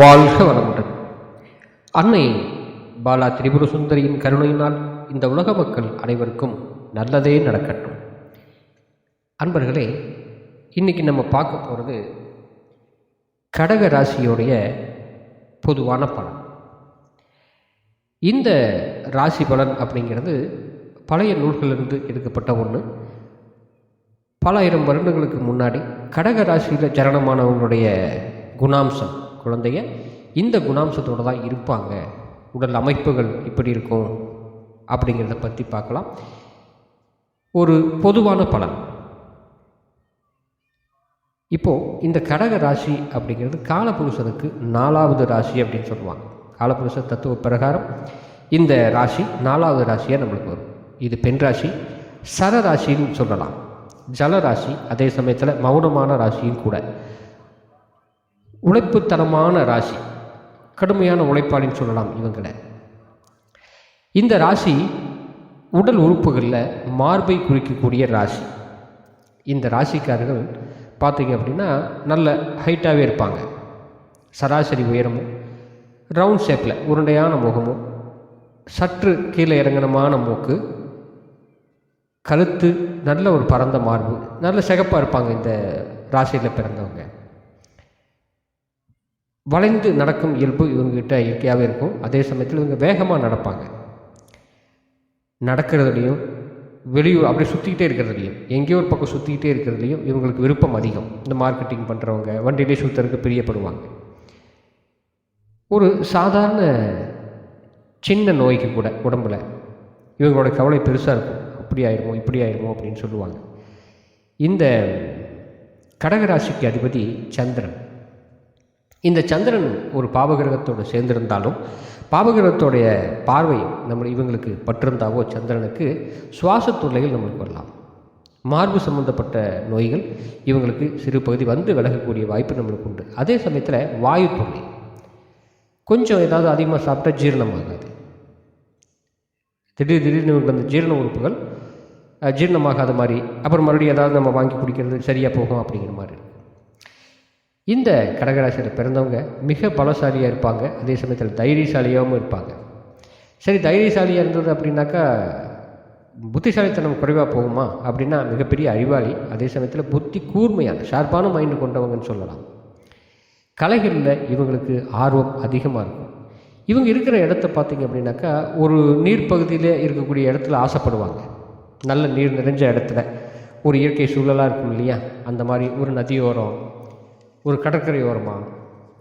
வாழ்க வளமுடன். அன்னை பாலா திரிபுர சுந்தரியின் கருணையினால் இந்த உலக மக்கள் அனைவருக்கும் நல்லதே நடக்கட்டும். அன்பர்களே இன்னைக்கு நம்ம பார்க்க போகிறது கடக ராசியோடைய பொதுவான பலன். இந்த ராசி பலன் அப்படிங்கிறது பழைய நூல்களிலிருந்து எடுக்கப்பட்ட ஒன்று பல ஆயிரம் வருடங்களுக்கு முன்னாடி கடக ராசியில் ஜனனமானவங்களுடைய குணாம்சம் குழந்தைய இந்த குணாம்சத்தோடு தான் இருப்பாங்க. உடல் அமைப்புகள் இப்படி இருக்கும் அப்படிங்கிறத பற்றி பார்க்கலாம். ஒரு பொதுவான பலன். இப்போது இந்த கடக ராசி அப்படிங்கிறது காலபுருஷனுக்கு நாலாவது ராசி அப்படின்னு சொல்லுவாங்க. காலபுருஷ தத்துவ பிரகாரம் இந்த ராசி நாலாவது ராசியாக நம்மளுக்கு வரும். இது பெண் ராசி சர ராசின்னு சொல்லலாம். ஜல ராசி அதே சமயத்தில் மௌனமான ராசியும் கூட. உழைப்புத்தனமான ராசி. கடுமையான உழைப்பாளின்னு சொல்லலாம் இவங்களை. இந்த ராசி உடல் உறுப்புகளில் மார்பை குறிக்கக்கூடிய ராசி. இந்த ராசிக்காரர்கள் பார்த்தீங்க அப்படின்னா நல்ல ஹைட்டாகவே இருப்பாங்க. சராசரி உயரமும் ரவுண்ட் ஷேப்பில் உருண்டையான முகமும் சற்று கீழே இறங்கனமான மூக்கு கழுத்து நல்ல ஒரு பரந்த மார்பு நல்ல சிகப்பாக இருப்பாங்க இந்த ராசியில் பிறந்தவங்க. வளைந்து நடக்கும் இயல்பு இவங்ககிட்ட இயற்கையாகவே இருக்கும். அதே சமயத்தில் இவங்க வேகமாக நடப்பாங்க. நடக்கிறதுலையும் வெளியூர் அப்படியே சுற்றிக்கிட்டே இருக்கிறதுலையும் எங்கேயோ ஒரு பக்கம் சுற்றிக்கிட்டே இருக்கிறதுலையும் இவங்களுக்கு விருப்பம் அதிகம். இந்த மார்க்கெட்டிங் பண்ணுறவங்க வண்டியிலே சுற்றுறதுக்கு பிரியப்படுவாங்க. ஒரு சாதாரண சின்ன நோய்க்கு கூட உடம்புல இவங்களோட கவலை பெருசாக இருக்கும். அப்படி ஆயிருமோ இப்படி ஆயிருமோ அப்படின்னு சொல்லுவாங்க. இந்த கடகராசிக்கு அதிபதி சந்திரன். இந்த சந்திரன் ஒரு பாவகிரகத்தோடு சேர்ந்திருந்தாலும் பாவகிரகத்தோடைய பார்வை நம்ம இவங்களுக்கு பட்டிருந்தாவோ சந்திரனுக்கு சுவாச தொல்லைகள் நம்மளுக்கு வரலாம். மார்பு சம்பந்தப்பட்ட நோய்கள் இவங்களுக்கு சிறு பகுதி வந்து விலகக்கூடிய வாய்ப்பு நம்மளுக்கு உண்டு. அதே சமயத்தில் வாயு தொல்லை கொஞ்சம் ஏதாவது அதிகமாக சாப்பிட்டா ஜீரணமாகாது திடீர் திடீர்னு இவங்களுக்கு அந்த ஜீரண உறுப்புகள் ஜீரணமாகாத மாதிரி அப்புறம் மறுபடியும் ஏதாவது நம்ம வாங்கி குடிக்கிறது சரியாக போகும் அப்படிங்கிற மாதிரி. இந்த கடகராசியில் பிறந்தவங்க மிக பலசாலியாக இருப்பாங்க. அதே சமயத்தில் தைரியசாலியாகவும் இருப்பாங்க. சரி தைரியசாலியாக இருந்தது அப்படின்னாக்கா புத்திசாலித்தனம் குறைவாக போகுமா? அப்படின்னா மிகப்பெரிய அறிவாளி அதே சமயத்தில் புத்தி கூர்மையான ஷார்ப்பான மைண்டு கொண்டவங்கன்னு சொல்லலாம். கலைகளில் இவங்களுக்கு ஆர்வம் அதிகமாக இருக்கும். இவங்க இருக்கிற இடத்த பார்த்திங்க அப்படின்னாக்கா ஒரு நீர்ப்பகுதியில் இருக்கக்கூடிய இடத்துல ஆசைப்படுவாங்க. நல்ல நீர் நிறைஞ்ச இடத்துல. ஒரு இயற்கை சூழலாக இருக்கும் இல்லையா? அந்த மாதிரி ஒரு நதியோரம் ஒரு கடற்கரை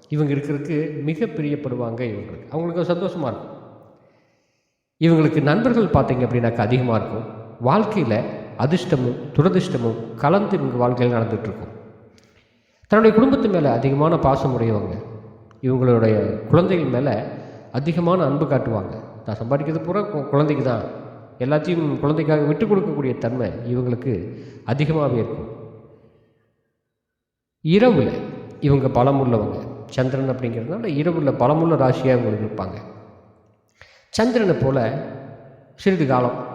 இவங்க இருக்கிறதுக்கு மிக பிரியப்படுவாங்க இவங்களுக்கு. அவங்களுக்கு சந்தோஷமாக இருக்கும். இவங்களுக்கு நண்பர்கள் பார்த்தீங்க அப்படின்னாக்கா அதிகமாக இருக்கும். வாழ்க்கையில் அதிர்ஷ்டமும் துரதிர்ஷ்டமும் கலந்து இவங்க வாழ்க்கையில் நடந்துகிட்ருக்கும் தன்னுடைய குடும்பத்து மேலே அதிகமான பாசம் உடையவங்க. இவங்களுடைய குழந்தைகள் மேலே அதிகமான அன்பு காட்டுவாங்க. நான் சம்பாதிக்கிறது பூரா குழந்தைக்கு தான் எல்லாத்தையும் குழந்தைக்காக விட்டு கொடுக்கக்கூடிய தன்மை இவங்களுக்கு அதிகமாகவே இருக்கும். இரவில் இவங்க பலமுள்ளவங்க சந்திரன் அப்படிங்கிறதுனால இரவுள்ள பலமுள்ள ராசியாக இவங்களுக்கு இருப்பாங்க. சந்திரனை போல் சிறிது காலம்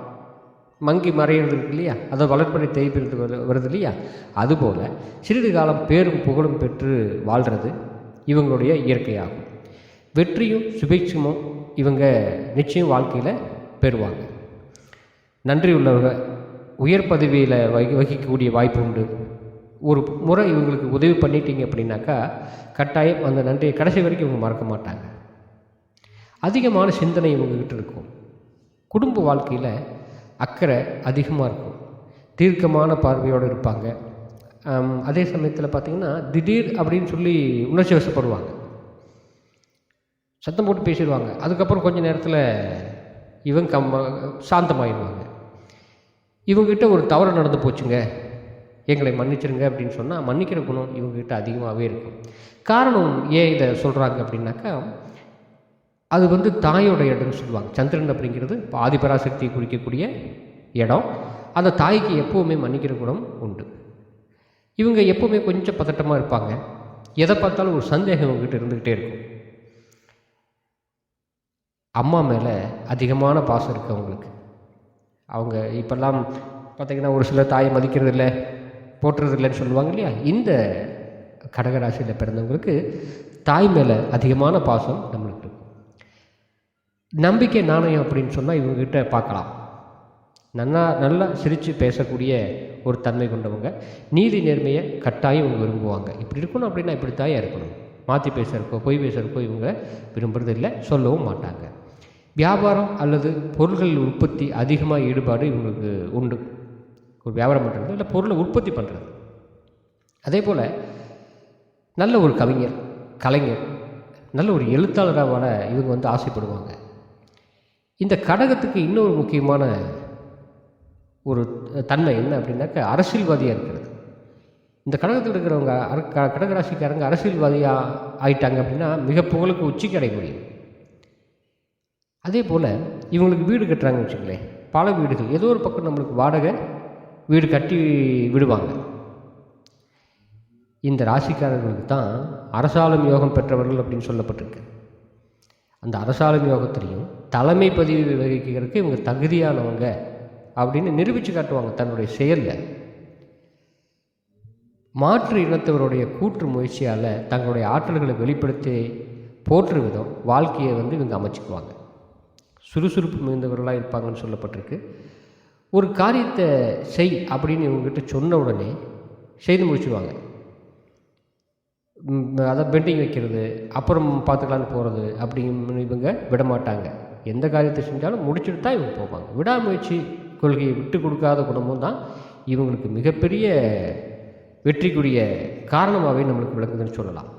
மங்கி மறையிறது இருக்கு இல்லையா? அதை வளர்ப்படை தேய்ப்பிறது வருது இல்லையா? அதுபோல் சிறிது காலம் பேரும் புகழும் பெற்று வாழ்கிறது இவங்களுடைய இயற்கையாகும். வெற்றியும் சுபேட்சமும் இவங்க நிச்சயம் வாழ்க்கையில் பெறுவாங்க. நன்றி உள்ளவங்க உயர் பதவியில் வகி வகிக்கக்கூடிய வாய்ப்பு உண்டு. ஒரு முறை இவங்களுக்கு உதவி பண்ணிட்டீங்க அப்படின்னாக்கா கட்டாயம் அந்த நன்றியை கடைசி வரைக்கும் இவங்க மறக்க மாட்டாங்க. அதிகமான சிந்தனை இவங்ககிட்ட இருக்கும். குடும்ப வாழ்க்கையில் அக்கறை அதிகமாக இருக்கும். தீர்க்கமான பார்வையோடு இருப்பாங்க. அதே சமயத்தில் பார்த்திங்கன்னா திடீர் அப்படின்னு சொல்லி உணர்ச்சி வசப்படுவாங்க. சத்தம் போட்டு பேசிடுவாங்க. அதுக்கப்புறம் கொஞ்ச நேரத்தில் இவங்க கம்ம சாந்தமாயிடுவாங்க. இவங்ககிட்ட ஒரு தவறு நடந்து போச்சுங்க. எங்களை மன்னிச்சிருங்க அப்படின்னு சொன்னால் மன்னிக்கிற குணம் இவங்ககிட்ட அதிகமாகவே இருக்கும். காரணம் ஏன் இதை சொல்கிறாங்க அப்படின்னாக்கா அது வந்து தாயோட இடம்னு சொல்லுவாங்க. சந்திரன் அப்படிங்கிறது ஆதிபராசக்தியை குறிக்கக்கூடிய இடம். அந்த தாய்க்கு எப்போவுமே மன்னிக்கிற குணம் உண்டு. இவங்க எப்போவுமே கொஞ்சம் பதட்டமாக இருப்பாங்க. எதை பார்த்தாலும் ஒரு சந்தேகம் இவங்ககிட்ட இருந்துக்கிட்டே இருக்கும். அம்மா மேலே அதிகமான பாசம் இருக்குது அவங்களுக்கு. அவங்க இப்போல்லாம் பார்த்திங்கன்னா ஒரு சில தாயை மதிக்கிறது இல்லை போற்றுறது இல்லைன்னு சொல்லுவாங்க இல்லையா? இந்த கடகராசியில் பிறந்தவங்களுக்கு தாய் மேலே அதிகமான பாசம் நம்மளுக்கு இருக்கும். நம்பிக்கை நாணயம் அப்படின்னு சொன்னால் இவங்ககிட்ட பார்க்கலாம். நல்லா நல்லா சிரித்து பேசக்கூடிய ஒரு தன்மை கொண்டவங்க நீதி நேர்மையை கட்டாயம் இவங்க விரும்புவாங்க. இப்படி இருக்கணும் அப்படின்னா இப்படி தாயாக இருக்கணும். மாற்றி பேசுகிறக்கோ பொய் பேசுகிறக்கோ இவங்க விரும்புறது இல்லை சொல்லவும் மாட்டாங்க. வியாபாரம் அல்லது பொருள்கள் உற்பத்தி அதிகமாக ஈடுபாடு இவங்களுக்கு உண்டு. ஒரு வியாபாரம் பண்ணுறது இல்லை பொருளை உற்பத்தி பண்ணுறது அதே போல் நல்ல ஒரு கவிஞர் கலைஞர் நல்ல ஒரு எழுத்தாளராக இவங்க வந்து ஆசைப்படுவாங்க. இந்த கடகத்துக்கு இன்னொரு முக்கியமான ஒரு தன்மை என்ன அப்படின்னாக்க அரசியல்வாதியாக இருக்கிறது. இந்த கடகத்தில் இருக்கிறவங்க அர க- கடகராசிக்காரங்க அரசியல்வாதியாக ஆயிட்டாங்க அப்படின்னா மிக புகழுக்கு உச்சிக்கு அடைய முடியும் அதே போல் இவங்களுக்கு வீடு கட்டுறாங்கன்னு வச்சுங்களேன் பல வீடுகள். ஏதோ ஒரு பக்கம் நம்மளுக்கு வாடகை வீடு கட்டி விடுவாங்க. இந்த ராசிக்காரர்களுக்கு தான் அரசாலம் யோகம் பெற்றவர்கள் அப்படின்னு சொல்லப்பட்டிருக்கு. அந்த அரசாலம் யோகத்திலையும் தலைமை பதிவு வகிக்கிறதுக்கு இவங்க தகுதியானவங்க அப்படின்னு நிரூபித்து காட்டுவாங்க தன்னுடைய செயலில். மாற்று இனத்தவருடைய கூற்று முயற்சியால் தங்களுடைய ஆற்றல்களை வெளிப்படுத்தி போற்று விதம் வாழ்க்கையை வந்து இவங்க அமைச்சுக்குவாங்க. சுறுசுறுப்பு மிகுந்தவர்களாக இருப்பாங்கன்னு சொல்லப்பட்டிருக்கு. ஒரு காரியத்தை செய் அப்படின்னு இவங்ககிட்ட சொன்ன உடனே செய்து முடிச்சுடுவாங்க அதை பெண்டிங் வைக்கிறது அப்புறம் பார்த்துக்கலான்னு போகிறது அப்படின்னு இவங்க விட மாட்டாங்க எந்த காரியத்தை செஞ்சாலும் முடிச்சுட்டு தான் இவங்க போவாங்க. விடாமுயற்சி கொள்கையை விட்டு கொடுக்காத குணமும் தான் இவங்களுக்கு மிகப்பெரிய வெற்றிக்குரிய காரணமாகவே நம்மளுக்கு விளங்குதுன்னு சொல்லலாம்.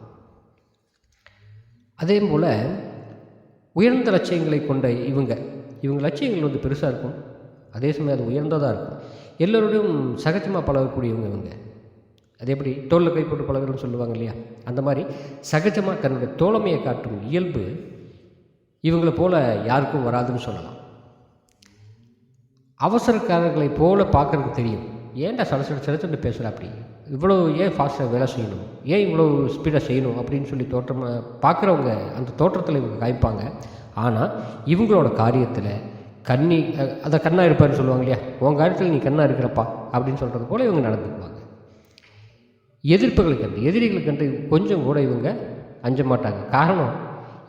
அதே போல் உயர்ந்த லட்சியங்களை கொண்ட இவங்க இவங்க லட்சியங்கள் வந்து பெருசாக இருக்கும். அதே சமயம் அது உயர்ந்ததாக இருக்கும். எல்லோருடையும் சகஜமாக பழகக்கூடியவங்க இவங்க. அது எப்படி? தோளில் கை போட்டு பழகுறோம்னு சொல்லுவாங்க இல்லையா? அந்த மாதிரி சகஜமாக தன்னுடைய தோழமையை காட்டும் இயல்பு இவங்களை போல யாருக்கும் வராதுன்னு சொல்லலாம். அவசரக்காரர்களை போல் பார்க்கறதுக்கு தெரியும். ஏன்டா சலசல சிலச்சுட்டு பேசுகிற அப்படி? இவ்வளோ ஏன் ஃபாஸ்ட்டாக வேலை செய்யணும்? ஏன் இவ்வளோ ஸ்பீடாக செய்யணும்? அப்படின்னு சொல்லி தோற்றம் பார்க்குறவங்க அந்த தோற்றத்தில் இவங்க காய்ப்பாங்க ஆனால் இவங்களோட காரியத்தில் கண்ணி அதை கண்ணாக இருப்பாருன்னு சொல்லுவாங்க இல்லையா உன் காரியத்தில் நீ கண்ணாக இருக்கிறப்பா அப்படின்னு சொல்கிறது போல் இவங்க நடந்துக்குவாங்க. எதிர்ப்புகளுக்கு அந்த எதிரிகளுக்கு கண்டு கொஞ்சம் கூட இவங்க அஞ்ச மாட்டாங்க. காரணம்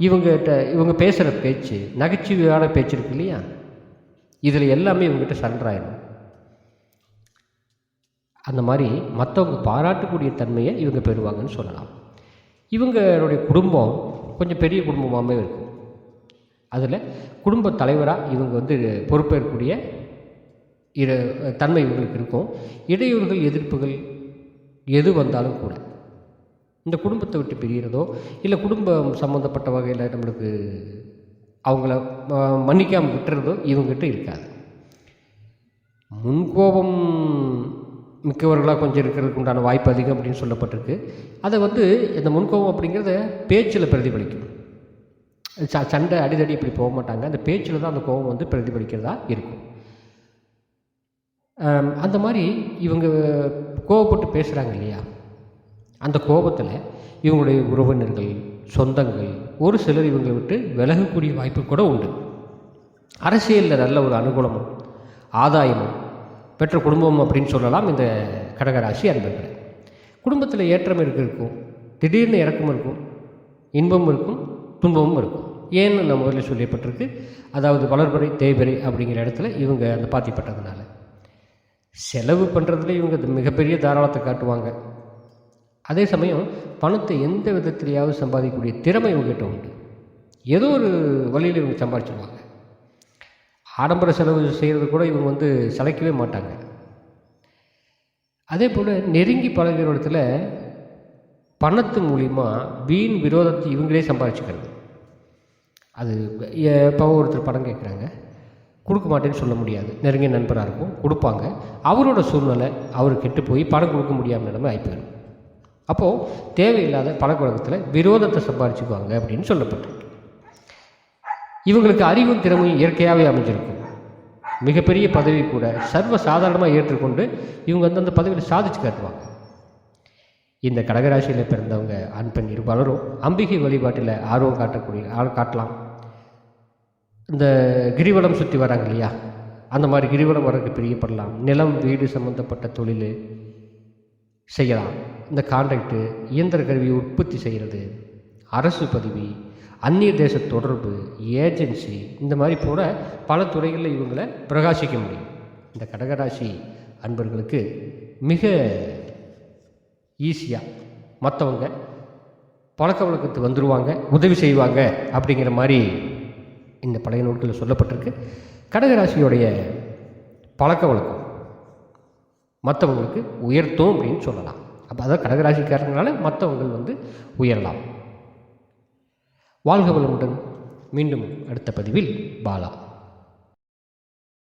இவங்ககிட்ட இவங்க பேசுகிற பேச்சு நகைச்சுவையான பேச்சு இருக்கு இல்லையா? இதில் எல்லாமே இவங்ககிட்ட சன்றாயிடும் அந்த மாதிரி மற்றவங்க பாராட்டக்கூடிய தன்மையை இவங்க பெறுவாங்கன்னு சொல்லலாம். இவங்களுடைய குடும்பம் கொஞ்சம் பெரிய குடும்பமாகவே இருக்கும். அதில் குடும்ப தலைவராக இவங்க வந்து பொறுப்பேற்கக்கூடிய இரு தன்மை இவங்களுக்கு இருக்கும். இடையூறுகள் எதிர்ப்புகள் எது வந்தாலும் கூட இந்த குடும்பத்தை விட்டு பிரிகிறதோ இல்லை குடும்பம் சம்மந்தப்பட்ட வகையில் நம்மளுக்கு அவங்கள மன்னிக்காமல் விட்டுறதோ இவங்ககிட்ட இருக்காது. முன்கோபம் மிக்கவர்களாக கொஞ்சம் இருக்கிறதுக்கு உண்டான வாய்ப்பு அதிகம் அப்படின்னு சொல்லப்பட்டிருக்கு. அதை வந்து இந்த முன்கோபம் அப்படிங்கிறத பேச்சில் பிரதிபலிக்கும். ச சண்டை அடிதடி இப்படி போக மாட்டாங்க. அந்த பேச்சில் தான் அந்த கோபம் வந்து பிரதிபலிக்கிறதா இருக்கும். அந்த மாதிரி இவங்க கோவப்பட்டு பேசுகிறாங்க இல்லையா? அந்த கோபத்தில் இவங்களுடைய உறவினர்கள் சொந்தங்கள் ஒரு சிலர் இவங்களை விட்டு விலகக்கூடிய வாய்ப்பு கூட உண்டு. அரசியலில் நல்ல ஒரு அனுகூலமும் ஆதாயமும் பெற்ற குடும்பம் அப்படின்னு சொல்லலாம் இந்த கடகராசி அன்பர்கள். குடும்பத்தில் ஏற்றம் இருக்க இருக்கும். திடீர்னு இறக்கம் இருக்கும். இன்பமும் இருக்கும். துன்பமும் இருக்கும். ஏன்னு நம்ம முதல்ல சொல்லப்பட்டிருக்கு அதாவது வளர்பறை தேய்பறை அப்படிங்கிற இடத்துல இவங்க அந்த பாத்திப்பட்டதுனால செலவு பண்ணுறதுல இவங்க மிகப்பெரிய தாராளத்தை காட்டுவாங்க. அதே சமயம் பணத்தை எந்த விதத்திலேயாவது சம்பாதிக்கக்கூடிய திறமை இவங்ககிட்ட உண்டு. ஏதோ ஒரு வழியில் இவங்க சம்பாதிச்சிடுவாங்க ஆடம்பர செலவு செய்கிறது கூட இவங்க வந்து சளைக்கவே மாட்டாங்க. அதே போல் நெருங்கி பழகிற இடத்துல பணத்து மூலிமா வீண் விரோதத்தை இவங்களே சம்பாதிச்சுக்கிறது அது எப்போ ஒருத்தர் படம் கேட்குறாங்க கொடுக்க மாட்டேன்னு சொல்ல முடியாது. நெருங்கிய நண்பராக இருக்கும். கொடுப்பாங்க. அவரோட சூழ்நிலை அவர் கெட்டு போய் பணம் கொடுக்க முடியாமல் நிலைமை ஆகிப்போயிடும் அப்போது தேவையில்லாத பழக்கவழக்கத்தில் விரோதத்தை சம்பாரிச்சுக்குவாங்க அப்படின்னு சொல்லப்பட்டிருக்கு. இவங்களுக்கு அறிவும் திறமையும் இயற்கையாகவே அமைஞ்சிருக்கும். மிகப்பெரிய பதவி கூட சர்வ சாதாரணமாக ஏற்றுக்கொண்டு இவங்க வந்து அந்த பதவியில் சாதிச்சு காட்டுவாங்க. இந்த கடகராசியில் பிறந்தவங்க ஆண் பெண் இருபாலரும் அம்பிகை வழிபாட்டில் ஆர்வம் காட்டக்கூடிய ஆள் காட்டலாம். இந்த கிரிவலம் சுற்றி வராங்க இல்லையா? அந்த மாதிரி கிரிவலம் வரக்கு பிரியப்படலாம். நிலம் வீடு சம்மந்தப்பட்ட தொழில் செய்யலாம். இந்த கான்ட்ராக்டு இயந்திர கருவி உற்பத்தி செய்கிறது அரசு பதவி அந்நிய தேச தொடர்பு ஏஜென்சி இந்த மாதிரி போல பல துறைகளில் இவங்களை பிரகாசிக்க முடியும். இந்த கடகராசி அன்பர்களுக்கு மிக ஈஸியாக மற்றவங்க பழக்க வழக்கத்துக்கு வந்துடுவாங்க உதவி செய்வாங்க அப்படிங்கிற மாதிரி இந்த பழைய நூல்களில் சொல்லப்பட்டிருக்கு. கடகராசியோடைய பழக்க வழக்கம். மற்றவங்களுக்கு உயர்த்தும் அப்படின்னு சொல்லலாம். அப்போ அதான் கடகராசிக்காரங்களால மற்றவங்கள் வந்து உயரலாம். வாழ்க வளமுடன் மீண்டும் அடுத்த பதிவில் பாலா